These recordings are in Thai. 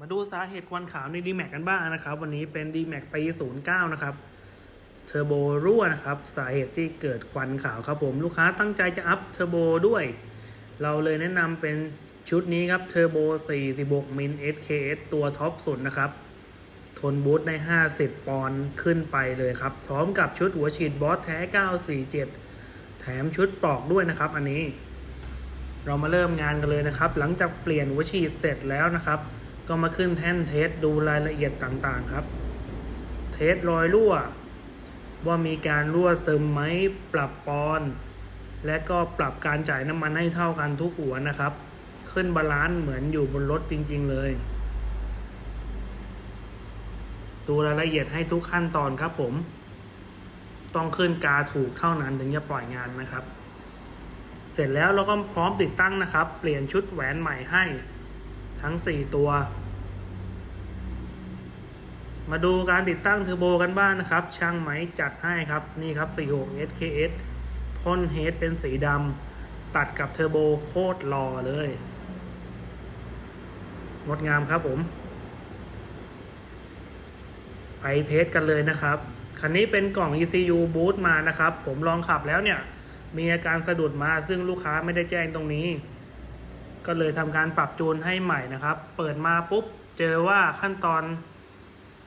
มาดูสาเหตุควันขาวใน d m a x กันบ้างนะครับ วันนี้เป็น d m a x ปี09 นะครับเทอร์โบรั่วนะครับ สาเหตุที่เกิดควันขาวครับผม ลูกค้าตั้งใจจะอัพเทอร์โบด้วย เราเลยแนะนำเป็นชุดนี้ครับเทอร์โบ46มิล SKS ตัวท็อปสุดนะครับ ทนบูทได้ 50 ปอนด์ขึ้นไปเลยครับ พร้อมกับชุดหัวฉีดบอสแท้ 947 แถมชุดปลอกด้วยนะครับ อันนี้ เรามาเริ่มงานกันเลยนะครับ หลังจากเปลี่ยนหัวฉีดเสร็จแล้วนะครับ ก็มาขึ้นแท่นเทสดูรายละเอียดต่างๆครับ เทสรอยรั่ว ว่ามีการรั่วซึมไหมปรับปอน และก็ปรับการจ่ายน้ำมันให้เท่ากันทุกหัวนะครับ ขึ้นบาลานซ์เหมือนอยู่บนรถจริง ๆ เลย ดูรายละเอียดให้ทุกขั้นตอนครับผม ต้องขึ้นกาถูกเท่านั้นถึงจะปล่อยงานนะครับ เสร็จแล้วเราก็พร้อมติดตั้งนะครับ เปลี่ยนชุดแหวนใหม่ให้ ทั้ง 4 ตัว มาดูการติดตั้งเทอร์โบกันบ้างนะครับ ช่างไหมจัดให้ครับ นี่ครับ 46 SKS พ่นเฮดเป็นสีดำตัดกับเทอร์โบโคตรหล่อเลย งดงามครับผม ไปเทสกันเลยนะครับ คันนี้เป็นกล่อง ECU boot มานะครับ ผมลองขับแล้วเนี่ย มีอาการสะดุดมาซึ่งลูกค้าไม่ได้แจ้งตรงนี้ ก็เลยทำการปรับจูนให้ใหม่นะครับ เปิดมาปุ๊บเจอว่าขั้นตอน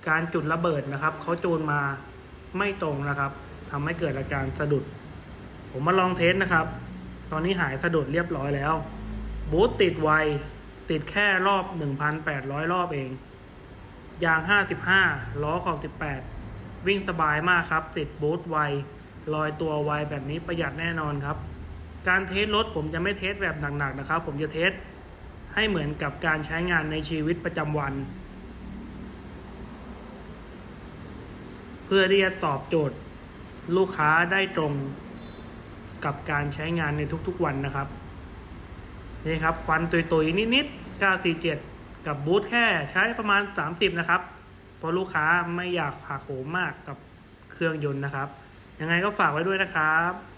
การจุดระเบิดนะครับเขาจูนมาไม่ตรงนะครับทำให้เกิดอาการสะดุด ผมมาลองเทสนะครับ ตอนนี้หายสะดุดเรียบร้อยแล้ว บูทติดไว ติดแค่รอบ 1,800 รอบเอง ยาง 55 ล้อขอบ 18 วิ่งสบายมากครับ ติดบูทไว ลอยตัวไวแบบนี้ประหยัดแน่นอนครับ การเทสรถผมจะไม่เทสแบบหนักๆนะครับ ผมจะเทสให้เหมือนกับการใช้งานในชีวิตประจำวัน เพื่อที่จะตอบโจทย์ลูกค้าได้ตรงกับการใช้งานในทุกๆวันนะครับนี่ครับควันตุยๆนิดๆ947 กับบูทแค่ใช้ประมาณ 30 นะครับ เพราะลูกค้าไม่อยากผ่าโขมมากกับเครื่องยนต์นะครับ ยังไงก็ฝากไว้ด้วยนะครับ